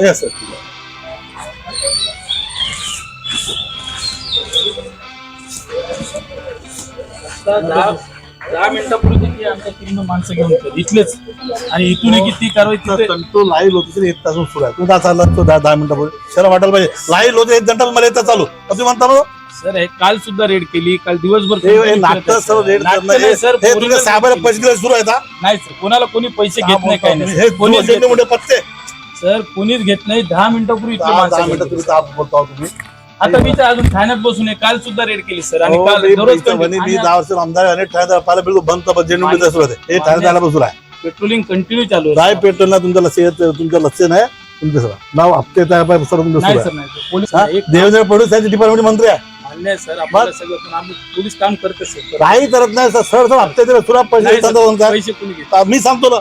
Yes sir आता दहा दहा मिनिटापूर्वी त्यांनी आमच्या तीन माणसं घेऊन गेली. इथलेच आणि इथून एक ती कारवाई तिथे तो लाईव्ह लोकेशन एक तासून सुरू आहे तुम्ही चालला तो दहा दहा मिनिटापूर्वी शरम वाटायला पाहिजे लाईव्ह एक घंटा मला येतात चालू तुम्ही म्हणता ना सर हे काल सुद्धा रेड केली काल दिवसभर हे- हे नाटक सर्व आहे. रेड नाटकं करणं नाही सर हे तुझ्या साहेबाला केली. पैसे दिले सुरू आहेत हा? नाही सर कोणाला कोणी पैसे घेत नाही काही नाही हे सर. कोणीच घेत मोठे मोठे पत्ते. सर कोणीच घेत नाही. दहा मिनिटापूर्वी इथले दहा दहा मिनिटं. तुम्ही दहा बोलता हो तुम्ही. आता मी तर अजून ठाण्यात बसून आहे. काल सुद्धा रेड केली सर. आणि हो, काल मी दररोज म्हणे मी दहा वर्ष आमदार आहे, अनेक ठाण्यात पाहिलं बिलकुल बंद जेणून सुरू आहे हे ठाण्यात आला सुरू आहे. पेट्रोलिंग कंटिन्यू चालू आहे काय पेट्रोलला तुमचं लक्ष येत तुमचं लक्ष नाही. तुमचं सर नाव हप्ते तयार पाहिजे सर्व तुमचं नाही सुरू सर आहे नाही सर. पोलीस हा? एक देवेंद्र फडणवीस यांचे डिपार्टमेंट मंत्री आहे. मान्य आहे सर. आपल्याला सगळं पण आम्ही पोलीस काम करते सर. काही करत नाही सर. सर सर हप्ते दिले सुरू आहे, पैसे नाही देतात सर, म्हणतात. पैसे कोणी घेत आ, मी सांगतो ना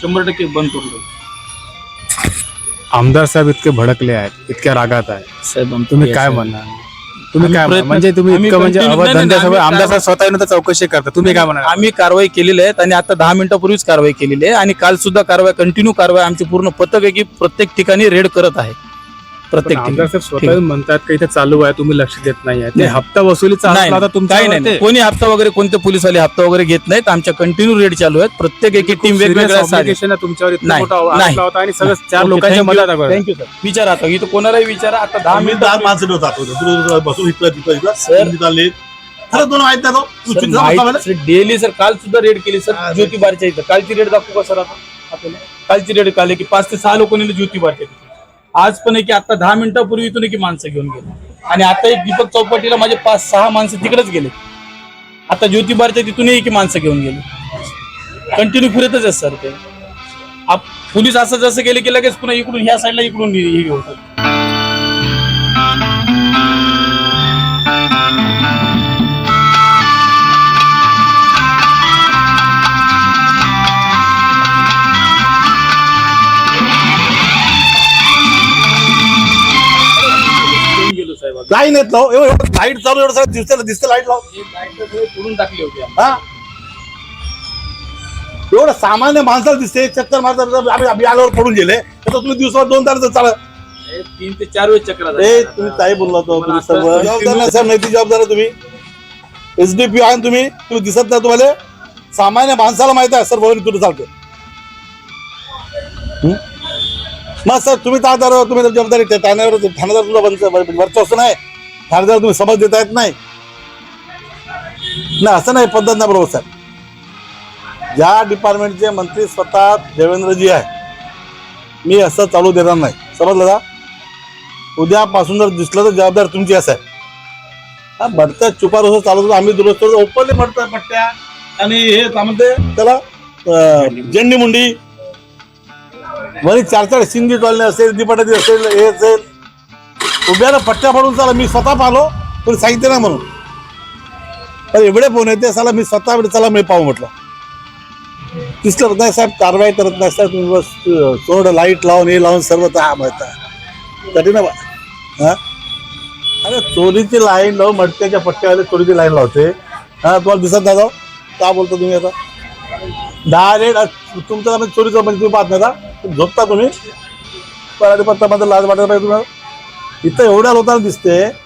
शंभर टक्के बंद करून. आमदार साहेब इतके भडकले आहेत इतक्या रागात आहेत. साहेब तुम्ही काय म्हणणार? तुम्ही आम्ही काय म्हणणार? प्रयत्न- म्हणजे तुम्ही आम्ही इतकं म्हणजे continue- अवध नाही, नाही, धंद्यासोबत आम्ही आमदार साहेब स्वतः येऊन तर चौकशी करता तुम्ही काय म्हणणार? आम्ही कारवाई केलेली आहे आणि आता दहा मिनिटापूर्वीच कारवाई केलेली आहे आणि काल सुद्धा कारवाई कंटिन्यू कारवाई आमची पूर्ण पथक आहे की प्रत्येक ठिकाणी रेड करत आहे. प्रत्येक आमदार ठिकाणी स्वतः येऊन म्हणतात की इथे चालू आहे तुम्ही लक्ष देत नाही आहे. ते नाही. हप्ता वसुलीचा नाही तुमचा काही नाही नाही. कोणी हप्ता वगैरे कोणते पोलीसवाले हप्ता वगैरे घेत नाहीत आमच्या कंटिन्यू रेड चालू आहेत प्रत्येक एक एक टीम वेगवेगळ्या आहे तुमच्यावर इतका नाही, मोठा आरोप नाही. होता आणि सगळं चार लोकांच्या मदत आहे. थँक्यू सर विचारा आता इथं कोणालाही विचारा आता दहा आम्ही मिनिट दहा माणसं ठेवतो आता. तुला बसून सर. चालले खरं तुला माहीत नाही तो. तू चुकीचं म्हणतो मला. डेली सर काल सुद्धा रेड केली सर ज्योतिबारच्या इथं कालची रेड दाखवू का सर आता आपल्याला कालची रेड काल आहे की पाच ते सहा लोकांनी ज्योतिबारच्या तिथे आज पण आहे की आता दहा मिनिटापूर्वी इथून की माणसं घेऊन गेले. आणि आता एक दीपक चौपाटीला माझे पाच सहा माणसं तिकडेच गेले. आता ज्योतिबारच्या तिथूनही की माणसं घेऊन गेले. कंटिन्यू फिरतच आहेत सर ते. आप पोलीस असं जसं गेले की लगेच पुन्हा इकडून ह्या साईडला इकडून हे हे लाईन येत लाव एवढं लाइट चालू एवढं सगळं दिसतं दिसतं लाइट लाव टाकली होती. हा? एवढं सामान्य माणसाला दिसते चक्कर मारतात आम्ही आल्यावर पडून गेले. तर तुम्ही दिवसावर दोन तास चालत तीन ते चार वेळेस चक्र ए तुम्ही बोलला तुम्ही सर्व जबाबदार नाही साहेब जबाबदार आहे तुम्ही? एसडीपी आहे ना तुम्ही? तुम्ही दिसत नाही तुम्हाला? सामान्य माणसाला माहीत आहे सर बरोबर तुला चालते? मग सर तुम्ही तादार तुम्ही जबाबदारी त्या ठाण्यावर ठाण्यादार तुला वर्चस्व नाही. ठाण्यादार तुम्ही समज देता येत नाही. नाही असं नाही पद्धत नाही बरोबर सर या डिपार्टमेंटचे मंत्री स्वतः देवेंद्रजी आहे. मी असं चालू देणार नाही. समजलं का? उद्यापासून जर दिसलं तर जबाबदार तुमची असं आहे हा भरत्या चुपार असं चालू आम्ही दुरुस्त ओपनली म्हणतोय पट्ट्या. आणि हे काय म्हणते? त्याला झेंडी मुंडी वरी चार चार सिंगी कॉलनी असेल दिपाटाची असेल हे असेल. उभ्याला पट्ट्या फाडून चला मी स्वतः पाहलो पण सांगितलं ना म्हणून. पण एवढे फोन येते चला मी स्वतः चला मी पाहू म्हटलं. दिसलं नाही साहेब कारवाई करत नाही साहेब तुम्ही बस थोडं लाइट लावून हे लावून सर्व तर हा माहीत कठीण बा. हा? अरे चोरीची लाईन लावून मटक्याच्या पट्ट्यावाले चोरीची लाईन लावते. हा तुम्हाला दिसत नाही जाऊ. का बोलता तुम्ही आता? डायरेक्ट तुमचं चोरीचं म्हणजे तुम्ही पाहत नाही का झोपता तुम्ही? पराठी पत्तामध्ये लाज वाटायला पाहिजे तुम्हाला? इथं एवढ्या लोकांना दिसते